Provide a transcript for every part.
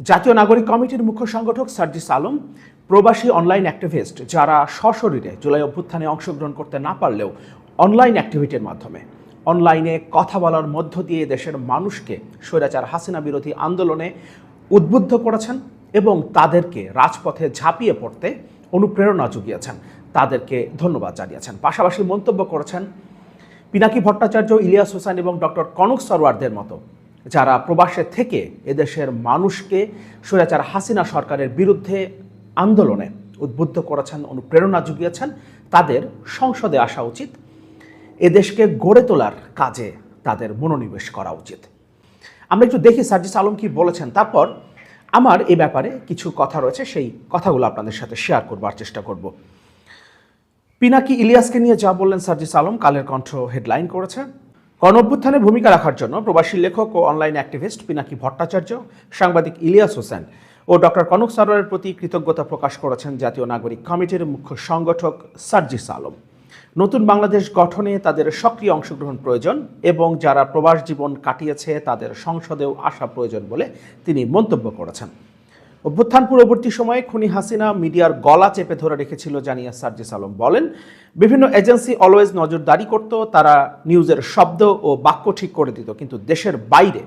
জাতীয় নাগরিক কমিটির মুখ্য সংগঠক সার্জিস আলম, প্রবাসী অনলাইন অ্যাক্টিভিস্ট যারা সশরীরে জুলাই অভ্যুত্থানে অংশগ্রহণ করতে না পারলেও অনলাইন অ্যাক্টিভিটির মাধ্যমে। অনলাইনে কথা বলার মধ্য দিয়ে দেশের মানুষকে স্বৈরাচার হাসিনা বিরোধী আন্দোলনে উদ্বুদ্ধ করেছেন এবং তাদেরকে রাজপথে ঝাঁপিয়ে পড়তে অনুপ্রেরণা জুগিয়েছেন। তাদেরকে ধন্যবাদ জানিয়েছেন। পাশাপাশি মন্তব্য করেছেন পিনাকি ভট্টাচার্য, ইলিয়াস হোসেন এবং ডক্টর কনক সরওয়ারদের মতো যারা প্রবাসে থেকে এদেশের মানুষকে স্বৈরাচার হাসিনা সরকারের বিরুদ্ধে আন্দোলনে উদ্বুদ্ধ করেছেন, অনুপ্রেরণা জুগিয়েছেন তাদের সংসদে আসা উচিত। এদেশকে গড়ে তোলার কাজে তাদের মনোনিবেশ করা উচিত। আমরা একটু দেখি সার্জিস আলম কি বলেছেন। তারপর আমার এ ব্যাপারে কিছু কথা রয়েছে, সেই কথাগুলো আপনাদের সাথে শেয়ার করবার চেষ্টা করব। পিনাকি ইলিয়াসকে নিয়ে যা বললেন সার্জিস আলম, কালের কণ্ঠ হেডলাইন করেছে। গণঅভ্যুত্থানে ভূমিকা রাখার জন্য প্রবাসী লেখক ও অনলাইন অ্যাক্টিভিস্ট পিনাকি ভট্টাচার্য, সাংবাদিক ইলিয়াস হোসেন ও ডক্টর কনক সরোয়ারের প্রতি কৃতজ্ঞতা প্রকাশ করেছেন জাতীয় নাগরিক কমিটির মুখ্য সংগঠক সার্জিস আলম। নতুন বাংলাদেশ গঠনে তাদের সক্রিয় অংশগ্রহণ প্রয়োজন এবং যারা প্রবাস জীবন কাটিয়েছে তাদের সংসদেও আসা প্রয়োজন বলে তিনি মন্তব্য করেছেন। অভ্যুত্থান পূর্ববর্তী সময়ে খুনি হাসিনা মিডিয়ার গলা চেপে ধরে রেখেছিল, জানিয়া সার্জিস আলম বলেন। বিভিন্ন এজেন্সি অলওয়েজ নজরদারি করত, তারা নিউজের শব্দ ও বাক্য ঠিক করে দিত, কিন্তু দেশের বাইরে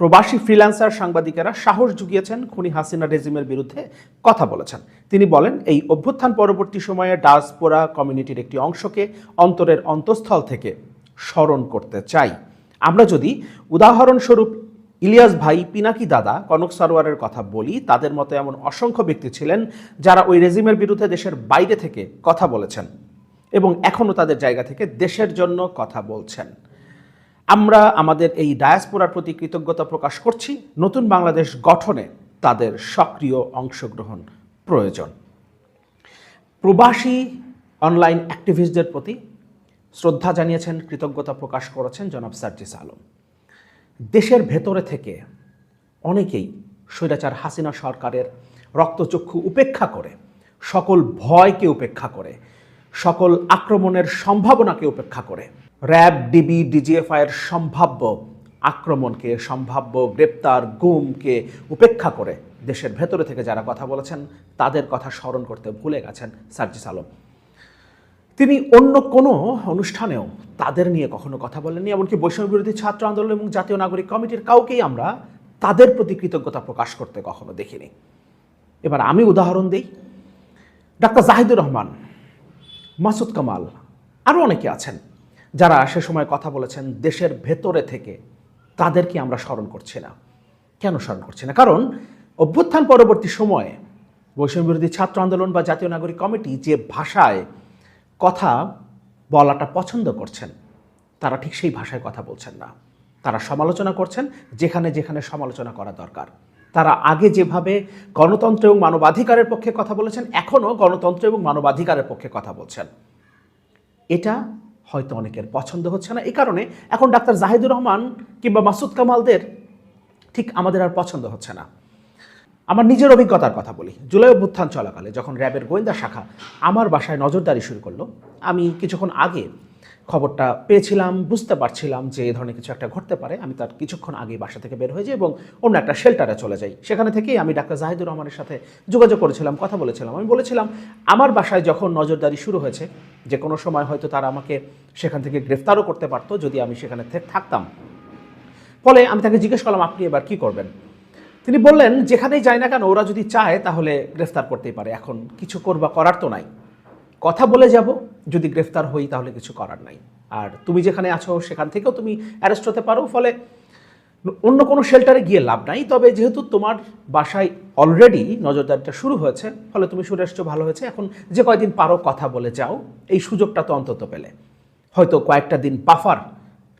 প্রবাসী ফ্রিল্যান্সার সাংবাদিকেরা সাহস জুগিয়েছেন, খুনি হাসিনা রেজিমের বিরুদ্ধে কথা বলেছেন। তিনি বলেন, এই অভ্যুত্থান পরবর্তী সময়ে ডাসপোরা কমিউনিটির একটি অংশকে অন্তরের অন্তঃস্থল থেকে স্মরণ করতে চাই। আমরা যদি উদাহরণস্বরূপ ইলিয়াস ভাই, পিনাকি দাদা, কনক সারোয়ারের কথা বলি, তাদের মতো এমন অসংখ্য ব্যক্তি ছিলেন যারা ওই রেজিমের বিরুদ্ধে দেশের বাইরে থেকে কথা বলেছেন এবং এখনও তাদের জায়গা থেকে দেশের জন্য কথা বলছেন। আমরা আমাদের এই ডায়াসপোরার প্রতি কৃতজ্ঞতা প্রকাশ করছি। নতুন বাংলাদেশ গঠনে তাদের সক্রিয় অংশগ্রহণ প্রয়োজন। প্রবাসী অনলাইন অ্যাক্টিভিস্টদের প্রতি শ্রদ্ধা জানিয়েছেন, কৃতজ্ঞতা প্রকাশ করেছেন জনাব সার্জিস আলম। দেশের ভেতরে থেকে অনেকেই স্বৈরাচার হাসিনা সরকারের রক্তচক্ষু উপেক্ষা করে, সকল ভয়কে উপেক্ষা করে, সকল আক্রমণের সম্ভাবনাকে উপেক্ষা করে, র্যাব, ডিবি, ডিজিএফআইয়ের সম্ভাব্য আক্রমণকে, সম্ভাব্য গ্রেপ্তার গুমকে উপেক্ষা করে দেশের ভেতরে থেকে যারা কথা বলেছেন, তাদের কথা স্মরণ করতে ভুলে গেছেন সার্জিস আলম। তিনি অন্য কোনো অনুষ্ঠানেও তাদের নিয়ে কখনো কথা বলেননি, এমনকি বৈষম্য বিরোধী ছাত্র আন্দোলন এবং জাতীয় নাগরিক কমিটির কাউকেই আমরা তাদের প্রতি কৃতজ্ঞতা প্রকাশ করতে কখনো দেখিনি। এবার আমি উদাহরণ দিই। ডাক্তার জাহিদুর রহমান, মাসুদ কামাল আরও অনেকে আছেন যারা সে সময় কথা বলেছেন, দেশের ভেতরে থেকে তাদেরকে আমরা স্মরণ করছি না। কেন স্মরণ করছি না? কারণ অভ্যুত্থান পরবর্তী সময়ে বৈষম্য বিরোধী ছাত্র আন্দোলন বা জাতীয় নাগরিক কমিটি যে ভাষায় কথা বলাটা পছন্দ করছেন, তারা ঠিক সেই ভাষায় কথা বলছেন না। তারা সমালোচনা করছেন যেখানে যেখানে সমালোচনা করা দরকার। তারা আগে যেভাবে গণতন্ত্র এবং মানবাধিকারের পক্ষে কথা বলেছেন, এখনও গণতন্ত্র এবং মানবাধিকারের পক্ষে কথা বলছেন। এটা হয়তো অনেকের পছন্দ হচ্ছে না। এই কারণে এখন ডাক্তার জাহিদুর রহমান কিংবা মাসুদ কামালদের ঠিক আমাদের আর পছন্দ হচ্ছে না। আমার নিজের অভিজ্ঞতার কথা বলি। জুলাই অভ্যুত্থান চলাকালে যখন র্যাবের গোয়েন্দা শাখা আমার বাসায় নজরদারি শুরু করল, আমি কিছুক্ষণ আগে খবরটা পেয়েছিলাম, বুঝতে পারছিলাম যে এ ধরনের কিছু একটা ঘটতে পারে। আমি তার কিছুক্ষণ আগে বাসা থেকে বের হয়ে যাই এবং অন্য একটা শেল্টারে চলে যাই। সেখানে থেকেই আমি ডাক্তার জাহিদুর রহমানের সাথে যোগাযোগ করেছিলাম, কথা বলেছিলাম। আমি বলেছিলাম, আমার বাসায় যখন নজরদারি শুরু হয়েছে, যে কোনো সময় হয়তো তারা আমাকে সেখান থেকে গ্রেফতারও করতে পারতো যদি আমি সেখানে থাকতাম। ফলে আমি তাকে জিজ্ঞেস করলাম, আপনি এবার কি করবেন? তিনি বললেন, যেখানেই যায় না কেন, ওরা যদি চায়, তাহলে গ্রেফতার করতেই পারে। এখন কিছু করবা, করার তো নাই। কথা বলে যাব, যদি গ্রেফতার হই, তাহলে কিছু করার নাই। আর তুমি যেখানে আছো, সেখান থেকেও তুমি অ্যারেস্ট হতে পারো। ফলে অন্য কোনো শেল্টারে গিয়ে লাভ নাই। তবে যেহেতু তোমার বাসায় অলরেডি নজরদারিটা শুরু হয়েছে, ফলে তুমি সরে এসছো, ভালো হয়েছে। এখন যে কয়দিন পারো, কথা বলে যাও। এই সুযোগটা তো অন্তত পেলে। হয়তো কয়েকটা দিন বাফার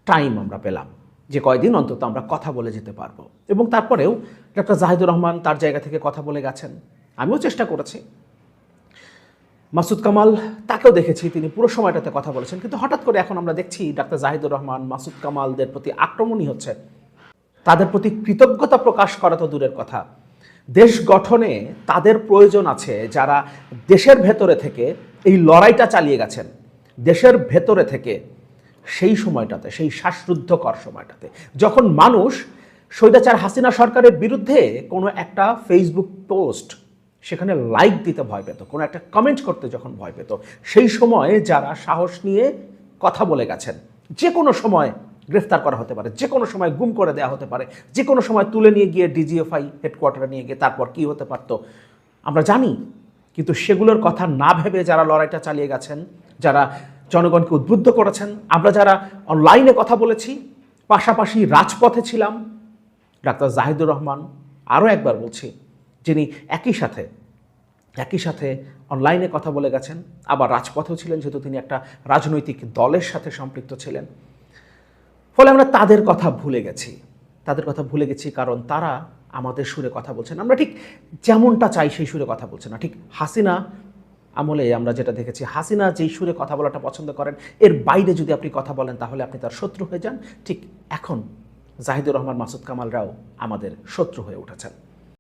টাইম আমরা পেলাম। যে কয়দিন অন্তত আমরা কথা বলে যেতে পারব। এবং তারপরেও ডাক্তার জাহিদুর রহমান তার জায়গা থেকে কথা বলে গেছেন। আমিও চেষ্টা করেছি। মাসুদ কামাল, তাকেও দেখেছি, তিনি পুরো সময়টাতে কথা বলেছেন। কিন্তু হঠাৎ করে এখন আমরা দেখছি ডাক্তার জাহিদুর রহমান, মাসুদ কামালদের প্রতি আক্রমণই হচ্ছে। তাদের প্রতি কৃতজ্ঞতা প্রকাশ করা তো দূরের কথা। দেশ গঠনে তাদের প্রয়োজন আছে যারা দেশের ভেতরে থেকে এই লড়াইটা চালিয়ে গেছেন। দেশের ভেতরে থেকে সেই সময়টাতে, সেই শ্বাসরুদ্ধকর সময়টাতে, যখন মানুষ স্বৈরাচার হাসিনা সরকারের বিরুদ্ধে কোনো একটা ফেসবুক পোস্ট সেখানে লাইক দিতে ভয় পেত, কোনো একটা কমেন্ট করতে যখন ভয় পেত, সেই সময়ে যারা সাহস নিয়ে কথা বলে গেছেন, যে কোনো সময় গ্রেফতার করা হতে পারে, যে কোনো সময় গুম করে দেওয়া হতে পারে, যে কোনো সময় তুলে নিয়ে গিয়ে ডিজিএফআই হেডকোয়ার্টারে নিয়ে গিয়ে তারপর কি হতে পারতো, আমরা জানি, কিন্তু সেগুলোর কথা না ভেবে যারা লড়াইটা চালিয়ে গেছেন, যারা জনগণকে উদ্বুদ্ধ করেছেন। আমরা যারা অনলাইনে কথা বলেছি, পাশাপাশি রাজপথে ছিলাম, ডাক্তার জাহিদুর রহমান আরও একবার বলছি, যিনি একই সাথে একই সাথে অনলাইনে কথা বলে গেছেন, আবার রাজপথেও ছিলেন, যেহেতু তিনি একটা রাজনৈতিক দলের সাথে সম্পৃক্ত ছিলেন। ফলে আমরা তাদের কথা ভুলে গেছি। তাদের কথা ভুলে গেছি কারণ তারা আমাদের সুরে কথা বলছেন। আমরা ঠিক যেমনটা চাই সেই সুরে কথা বলছে না। ঠিক হাসিনা আমলে আমরা যেটা দেখেছি, হাসিনা যেই সুরে কথা বলাটা পছন্দ করেন, এর বাইরে যদি আপনি কথা বলেন তাহলে আপনি তার শত্রু হয়ে যান। ঠিক এখন জাহিদুর রহমান, মাসুদ কামালরাও আমাদের শত্রু হয়ে উঠেছেন।